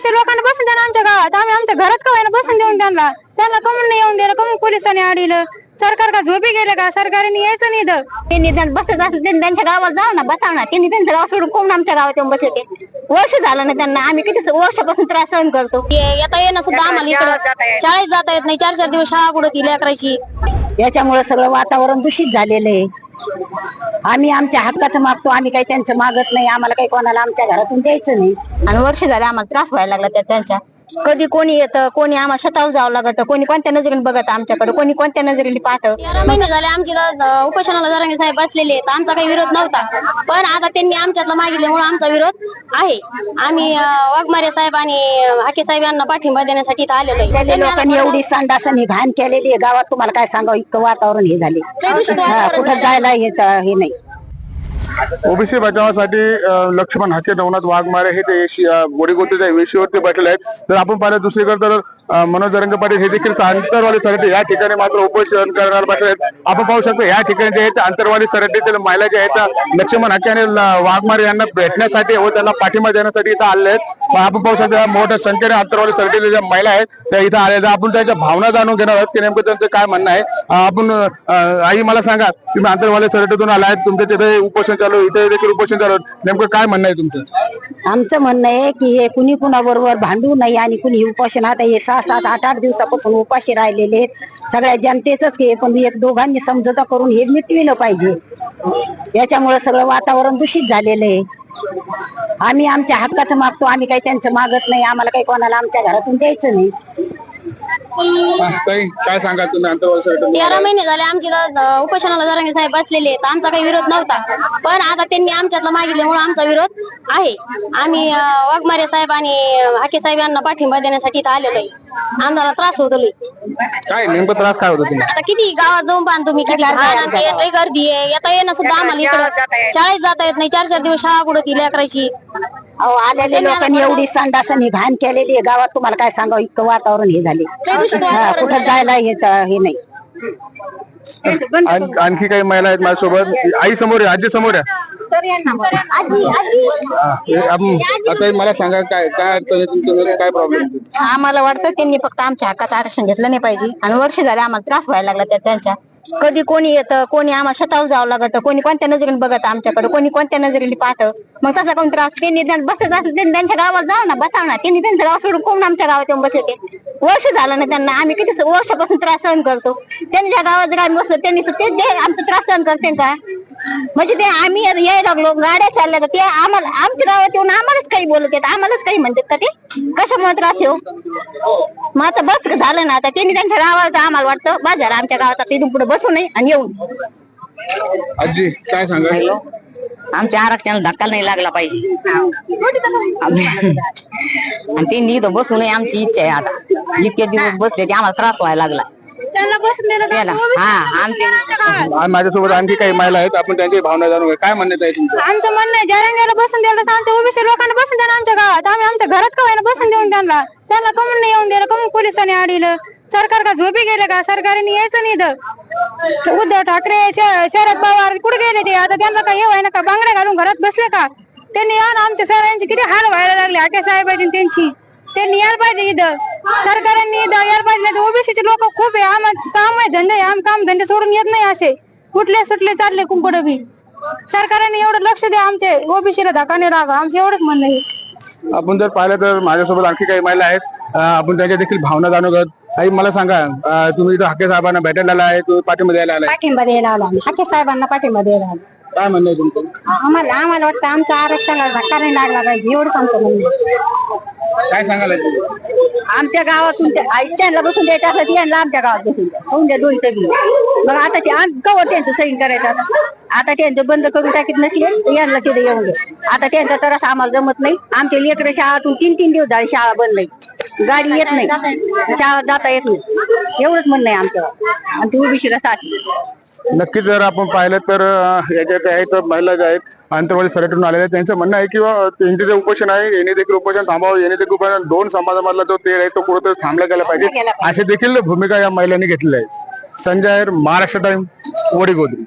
OBC लोकांना बसून द्या आमच्या गावात. आम्ही आमच्या घरात का होईना बसून देऊन त्यांना? त्यांना कमून नाही येऊन दिलं कमून पोलिसांनी अडीलं सरकार का झोपी गेलं का? सरकारने यायचं नाही त्यांनी जर बसत असलं त्यांनी त्यांच्या गावात जाऊ ना बसाव ना. त्यांनी त्यांचं गाव सोडून कोण आमच्या गावात येऊन बसले ते? वर्ष झालं ना त्यांना. आम्ही किती वर्षापासून त्रास सहन करतो. येता येणं सुद्धा आम्हाला इकडं. शाळेत जाता येत नाही. चार चार दिवस शाळा कुठं ती लेकरायची? याच्यामुळे सगळं वातावरण दूषित झालेलं आहे. आम्ही आमच्या हक्काचं मागतो आम्ही काही त्यांचं मागत नाही आम्हाला काही कोणाला आमच्या घरातून द्यायचं नाही. आणि वर्ष झाले आम्हाला त्रास व्हायला लागला त्या त्यांच्या. कधी कोणी येतं कोणी आम्हाला शेतावर जावं लागतं कोणी कोणत्या नजरेने बघत आमच्याकडे कोणी कोणत्या नजरेने पाहतं. तेरा महिने झाले आमची उपोषणाला जरांगे साहेब बसलेले आहेत. आमचा काही विरोध नव्हता. पण आता त्यांनी आमच्यातला मागितल्यामुळे आमचा विरोध आहे. आम्ही अं, वाघमारे साहेब आणि अं, हाके साहेब यांना पाठिंबा देण्यासाठी इथं आलेलो आहे. त्यांनी लोकांनी आम्हाला- एवढी संडासनी घाण केलेली आहे. गावात तुम्हाला काय सांगावं? इतकं वातावरण हे झाले. लय दूषित वातावरण कुठं. जायला येत हे नाही. ओबीसी बचावासाठी लक्ष्मण हाके नवनाथ वाघमारे हे ते गोडीगोतीच्या वेशीवरती बैठले आहेत. तर आपण पाहिलं दुसरीकडे तर मनोज रंग पाटील हे देखील आंतरवाली सरटी या ठिकाणी मात्र उपोषण करणार बैठले आहेत. आपण पाहू शकतो या ठिकाणी जे आहेत अंतरवाली आंतरवाली सराटीतील महिला जे आहेत. लक्ष्मण हाके आणि वाघमारे यांना भेटण्यासाठी व त्यांना पाठिंबा देण्यासाठी इथं आले आहेत. आपण पाहू शकतो मोठ्या संख्येने आंतरवाली सराटीतील ज्या महिला आहेत त्या इथं आल्या आहेत. आपण त्यांच्या भावना जाणून घेणार आहोत की नेमकं त्यांचं काय म्हणणं आहे. आपण आई मला सांगा तुम्ही आंतरवाली सरटीतून आला आहेत तुमच्या तिथे उपोषण झालो इथे देखील उपोषण चालू नेमकं काय म्हणणं आहे तुमचं? आमचं म्हणणं आहे की हे कुणी कुणाबरोबर भांडू नये आणि कुणी उपोषण आता हे सहा सात आठ आठ दिवसापासून उपाशी राहिलेले आहेत. सगळ्या जनतेच हे पण एक दोघांनी समजता करून हे मिटविलं पाहिजे. याच्यामुळे सगळं वातावरण दूषित झालेलं आहे. आम्ही आमच्या हक्काचं मागतो आम्ही काही त्यांचं मागत नाही. आम्हाला काही कोणाला आमच्या घरातून द्यायचं नाही. ताई काय सांगा तुम्ही? आंतरवाली तेरा महिने झाले आमची उपोषणाला जरांगे साहेब बसलेले आहेत. आमचा काही विरोध नव्हता. पण आता त्यांनी आमच्यातला मागितल्यामुळे आमचा विरोध आहे. आम्ही अं, वाघमारे साहेब आणि अं, हाके साहेब यांना पाठिंबा देण्यासाठी इथं आलेलो आहे. आम्हाला त्रास होतो लई. काय नेमकं त्रास काय होतो तुम्ही आता किती गावात जाऊन पाहा तुम्ही किती लई गर्दी आहे. येता येणं सुद्धा आम्हाला इकडं. शाळेत जाता येत नाही. चार चार दिवस शाळा कुठं ती लेकरायची. अहो आलेल्या लोकांनी एवढी संडासनी घाण केलेली आहे. गावात तुम्हाला काय सांगावं? इतकं वातावरण हे झाले. हा, वातावरण कुठं जायला येत हे नाही. आण- आणखी काही महिला आहेत माझ्यासोबत? आई समोर आहे आजी समोर आहे. हा, हे आता मला सांगा काय काय अडचण आहे काय प्रॉब्लेम आम्हाला वाटतं त्यांनी फक्त आमच्या हक्काचं आरक्षण घेतलं नाही पाहिजे. आणि वर्ष झाले आम्हाला त्रास व्हायला लागला त्या त्यांच्या. कधी कोणी येतं कोणी आम्हाला शेतावर जावं लागतं कोणी कोणत्या नजरेने बघत आमच्याकडे कोणी कोणत्या नजरेने पाहतं. मग तसा कोण त्रास त्यांनी बसत असेल त्यांनी त्यांच्या गावाला जाऊ ना बसाव ना त्यांनी त्यांचं गाव सोडून कोण आमच्या गावात येऊन बसले ते? वर्ष झालं ना त्यांना आम्ही किती वर्षापासून त्रास सहन करतो. त्यांनी ज्या गावात जर आम्ही बसलो त्यांनी ते आमचा त्रास सहन करते का? म्हणजे ते आम्ही यायला लागलो गाड्या चालल्या तर ते आम्हाला आमच्या गावात येऊन आम्हालाच काही बोलत येत आम्हालाच काही म्हणतात का ते? कशामुळे त्रास येऊ हो? मग आता बस झालं ना आता त्यांनी त्यांच्या गावाला आम्हाला वाटतं बाजार आमच्या गावात तिथून पुढे बस नये आणि येऊन आजी काय सांगा आमच्या आरक्षणाला धक्का नाही लागला पाहिजे. आम्ही- आणि त्यांनी इथं बसू नये आमची इच्छा आहे आता. इतके दिवस बसले ते आम्हाला त्रास व्हायला लागला. त्याला हा आमचे माझ्यासोबत आणखी काही महिला आहेत आपण त्यांची भावना जाणून घेऊ. काय म्हणणं आहे तुमचं? आमचं म्हणणं आहे जरंग्याला बसून दिलं तर आमच्या ओबीसी लोकांना बसून द्या ना आमच्या गावात. आम्ही आमच्या घरात का होईना बसून देऊन त्यांना? त्यांना कमून नाही येऊन दिलं कमून पोलिसांनी अडीलं सरकार का झोपी गेलं का? सरकारने यायचं नाही इथं. उद्धव ठाकरे शरद पवार कुठे गेले ते? आता त्यांना काय हे ना का? बांगड्या घालून घरात बसले का? त्यांनी या ना आमच्या सरांची किती हाल व्हायला लागले आके साहेबांची त्यांची. त्यांनी यायला पाहिजे इथं. सरकारने इथं यायला पाहिजे ओबीसीचे लोक खूप आहे. आम्हाला काम आहे धंदे आम काम धंदे सोडून येत नाही असे. कुठले सुटले चालले कुंकडं बी. सरकारने एवढं लक्ष द्या आमचे. ओबीसीला धका नाही राहा आमचं एवढंच म्हणणं आहे. आपण जर पाहिलं तर माझ्यासोबत आणखी काही महिला आहेत. आपण त्यांच्या देखील भावना जाणवत. आई मला सांगा अं, तुम्ही इथं हाके साहेबांना भेटायला आला आहे तुम्ही पाठिंबा द्यायला आलाय? पाठिंबा द्यायला आलो आम्ही. हाके साहेबांना पाठिंबा द्यायला आलो. काय म्हणणं आहे तुमचं? आम्हाला आम्हाला वाटतं आमच्या आरक्षणाला धक्का नाही लागला पाहिजे एवढंच आमचं म्हणणं आहे. काय सांगायला आमच्या गावातून ते- आई त्यांना बसून द्यायचं असं तर यांना आमच्या गावात बसून द्या. होऊन द्या दोन तरी. मग आता ते आम- कवर त्यांचं सैन करायचं आता. आता त्यांचं बंद करून टाकीत नसले तर यांना तिथे येऊन द्या. आता त्यांचा त्रास आम्हाला जमत नाही. आमचे लेकरं शाळातून तीन तीन दिवस झाले शाळा बंद नाही. गाडी येत नाही. शाळा जाता येत नाही. एवढंच म्हणणं आहे आमचं. आणि ती उभीशीला साठी नक्कीच जर आपण पाहिलं तर याच्यात आहेत महिला ज्या आहेत आंतरवाली सराटून आलेल्या आहेत त्यांचं म्हणणं आहे की बा, त्यांचे जे उपोषण आहे यांनी देखील उपोषण थांबावं यांनी देखील उपोषण. दोन समाजामधला जो तेढ आहे तो कुठेतरी थांबला गेला पाहिजे. अशी देखील भूमिका या महिलांनी घेतलेली आहे. संजय महाराष्ट्र टाइम वडीगोद्री.